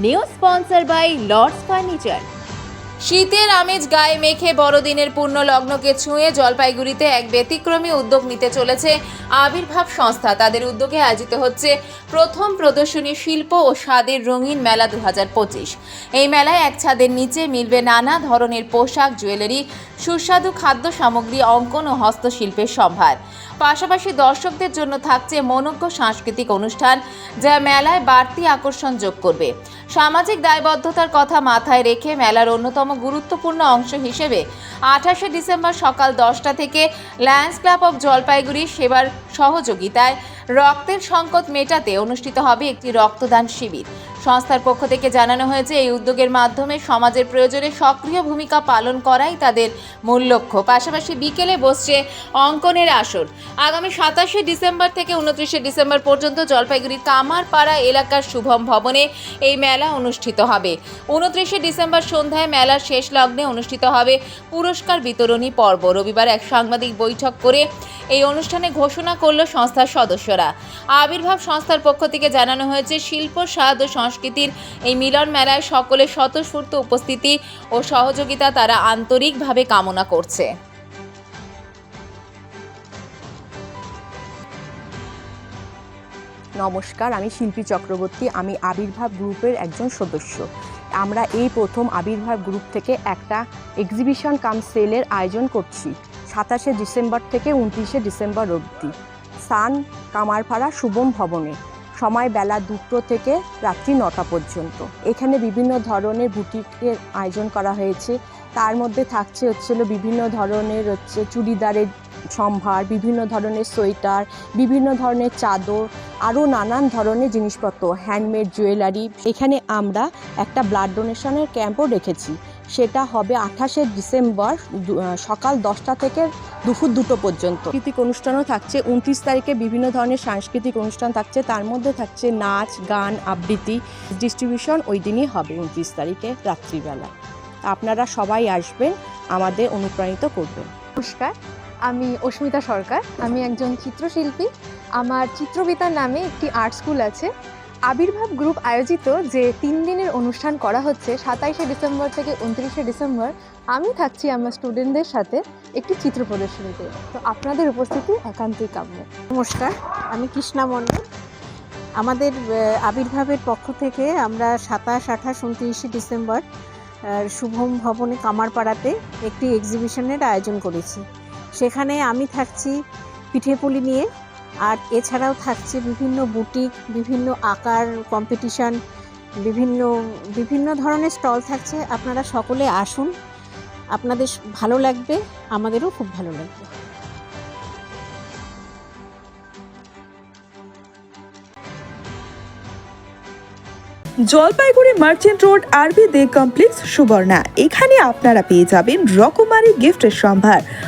New sponsor by Lords furniture শীতের আমেজ গায়ে মেখে বড়দিনের পূর্ণ লগ্নকে ছুঁয়ে জলপাইগুড়িতে এক ব্যতিক্রমী উদ্যোগ নিতে চলেছে আবির্ভাব সংস্থা। তাদের উদ্যোগে আয়োজিত হচ্ছে প্রথম প্রদর্শনী শিল্প ও স্বাদের রঙিন মেলা দু হাজার পঁচিশ। এই মেলায় এক ছাদের নিচে মিলবে নানা ধরনের পোশাক, জুয়েলারি, সুস্বাদু খাদ্য সামগ্রী, অঙ্কন ও হস্তশিল্পের সম্ভার। পাশাপাশি দর্শকদের জন্য থাকছে মনোজ্ঞ সাংস্কৃতিক অনুষ্ঠান যা মেলায় বাড়তি আকর্ষণ যোগ করবে। সামাজিক দায়বদ্ধতার কথা মাথায় রেখে মেলার অন্যতম গুরুত্বপূর্ণ অংশ হিসেবে আঠাশে ডিসেম্বর সকাল দশটা থেকে লায়ন্স ক্লাব অব জলপাইগুড়ি সেবার সহযোগিতায় রক্তের সংকট মেটাতে অনুষ্ঠিত হবে একটি রক্তদান শিবির। সংস্থার পক্ষ থেকে জানানো হয়েছে, এই উদ্যোগের মাধ্যমে সমাজের প্রয়োজনে সক্রিয় ভূমিকা পালন করাই তাদের মূল লক্ষ্য। পাশাপাশি বিকেলে বসছে অঙ্কনের আসর। আগামী সাতাশে ডিসেম্বর থেকে উনত্রিশে ডিসেম্বর পর্যন্ত জলপাইগুড়ি কামারপাড়া এলাকার শুভম ভবনে এই মেলা অনুষ্ঠিত হবে। উনত্রিশে ডিসেম্বর সন্ধ্যায় মেলার শেষ লগ্নে অনুষ্ঠিত হবে পুরস্কার বিতরণী পর্ব। রবিবার এক সাংবাদিক বৈঠক করে এই অনুষ্ঠানে ঘোষণা করল সংস্থার সদস্যরা। আবির্ভাব সংস্থার পক্ষ থেকে জানানো হয়েছে, শিল্প, স্বাদ ও সংস্কৃতির এই মিলন মেলায় সকলের স্বতঃস্ফূর্ত উপস্থিতি ও সহযোগিতা তারা আন্তরিকভাবে কামনা করছে। নমস্কার, আমি শিল্পী চক্রবর্তী, আমি আবির্ভাব গ্রুপের একজন সদস্য। আমরা এই প্রথম আবির্ভাব গ্রুপ থেকে একটা এক্সিবিশন কাম সেলের আয়োজন করছি, সাতাশে ডিসেম্বর থেকে উনত্রিশে ডিসেম্বর অবধি। সান কামারপাড়া শুভম ভবনে। সময় বেলা দুটো থেকে রাত্রি নটা পর্যন্ত। এখানে বিভিন্ন ধরনের বুটিকের আয়োজন করা হয়েছে। তার মধ্যে থাকছে হচ্ছিল বিভিন্ন ধরনের হচ্ছে চুড়িদারের সম্ভার, বিভিন্ন ধরনের সোয়েটার, বিভিন্ন ধরনের চাদর আরও নানান ধরনের জিনিসপত্র হ্যান্ডমেড জুয়েলারি এখানে আমরা একটা ব্লাড ডোনেশনের ক্যাম্পও রেখেছি সেটা হবে আঠাশে ডিসেম্বর দু- সকাল দশটা থেকে দুপুর দুটো পর্যন্ত। সাংস্কৃতিক অনুষ্ঠানও থাকছে উনত্রিশ তারিখে বিভিন্ন ধরনের সাংস্কৃতিক অনুষ্ঠান থাকছে তার মধ্যে থাকছে নাচ গান আবৃত্তি ডিস্ট্রিবিউশন ওই দিনই হবে উনত্রিশ তারিখে রাত্রিবেলা। আপনারা সবাই আসবেন আমাদের অনুপ্রাণিত করবেন। নমস্কার আমি অস্মিতা সরকার। আমি একজন চিত্রশিল্পী। আমার চিত্রবিতার নামে একটি আর্ট স্কুল আছে। আবির্ভাব গ্রুপ আয়োজিত যে তিন দিনের অনুষ্ঠান করা হচ্ছে, সাতাইশে ডিসেম্বর থেকে উনত্রিশে ডিসেম্বর, আমি থাকছি আমার স্টুডেন্টদের সাথে একটি চিত্র প্রদর্শনীতে। তো আপনাদের উপস্থিতি একান্তই কাম্য। নমস্কার, আমি কৃষ্ণা মণ্ডল। আমাদের আবির্ভাবের পক্ষ থেকে আমরা সাতাশ, আঠাশ, উনত্রিশে ডিসেম্বর শুভম ভবনে কামারপাড়াতে একটি এক্সিবিশনের আয়োজন করেছি। সেখানে আমি থাকছি পিঠেপুলি নিয়ে। আর এছাড়াও থাকছে বিভিন্ন বুটিক, বিভিন্ন আকার কম্পিটিশন বিভিন্ন বিভিন্ন ধরনের স্টল থাকছে। আপনারা সকলে আসুন। আপনাদের ভালো লাগবে, আমাদেরও খুব ভালো লাগবে। জলপাইগুড়ি মার্চেন্ট রোড আরবি দে কমপ্লেক্স সুবর্ণা। এখানে আপনারা পেয়ে যাবেন রকমারি গিফটের সম্ভার।